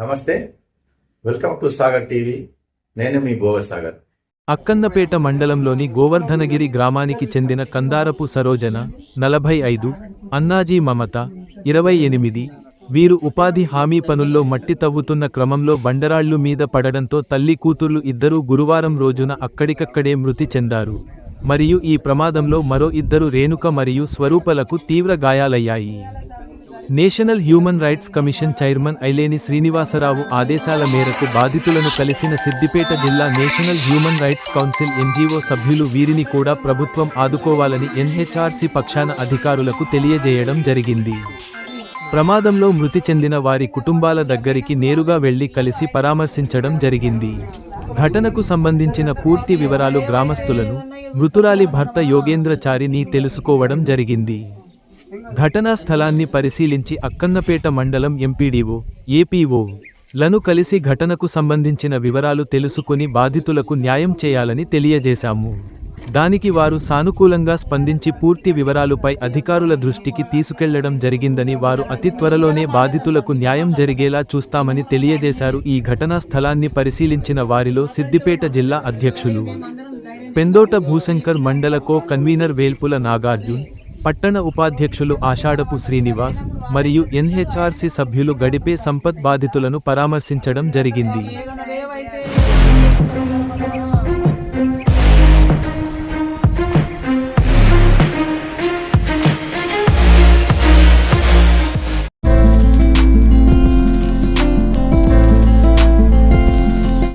నమస్తే. Welcome to Sagar TV. నేను మీ భోగ సాగర్. అక్కన్నపేట మండలంలోని గోవర్ధనగిరి గ్రామానికి చెందిన కందారపు సరోజన నలభై ఐదు అన్నాజీ మమత ఇరవై ఎనిమిది వీరు ఉపాధి హామీ పనుల్లో మట్టి తవ్వుతున్న క్రమంలో బండరాళ్ళు మీద పడడంతో తల్లి కూతుర్లు ఇద్దరూ గురువారం రోజున అక్కడికక్కడే మృతి చెందారు. మరియు ఈ ప్రమాదంలో మరో ఇద్దరు రేణుక మరియు స్వరూపలకు తీవ్ర గాయాలయ్యాయి. National human rights commission chairman Aileni Srinivasarao ఆదేశాల మేరకు బాధితులను కలిసిన సిద్దిపేట జిల్లా national human rights council NGO సభ్యులు వీరిని కూడా ప్రభుత్వం ఆదుకోవాలని ఎన్హెచ్ఆర్సీ పక్షాన అధికారులకు తెలియజేయడం జరిగింది. ప్రమాదంలో మృతి చెందిన వారి కుటుంబాల దగ్గరికి నేరుగా వెళ్ళి కలిసి పరామర్శించడం జరిగింది. ఘటనకు సంబంధించిన పూర్తి వివరాలు గ్రామస్తులను మృతురాలి భర్త యోగేంద్రచారిని తెలుసుకోవడం జరిగింది. ఘటనా స్థలాన్ని పరిశీలించి అక్కన్నపేట మండలం ఎంపీడీఓ ఏపీఓ లను కలిసి ఘటనకు సంబంధించిన వివరాలు తెలుసుకుని బాధితులకు న్యాయం చేయాలని తెలియజేశాము. దానికి వారు సానుకూలంగా స్పందించి పూర్తి వివరాలుపై అధికారుల దృష్టికి తీసుకెళ్ళడం జరిగిందని వారు అతి త్వరలోనే బాధితులకు న్యాయం జరిగేలా చూస్తామని తెలియజేశారు. ఈ ఘటనా స్థలాన్ని పరిశీలించిన వారిలో సిద్దిపేట జిల్లా అధ్యక్షులు పెందోట భూశంకర్ మండల కో కన్వీనర్ వేల్పుల నాగార్జున్ పట్టణ ఉపాధ్యక్షులు ఆషాఢపు శ్రీనివాస్ మరియు ఎన్హెచ్ఆర్సీ సభ్యులు గడిపే సంపత్ బాధితులను పరామర్శించడం జరిగింది.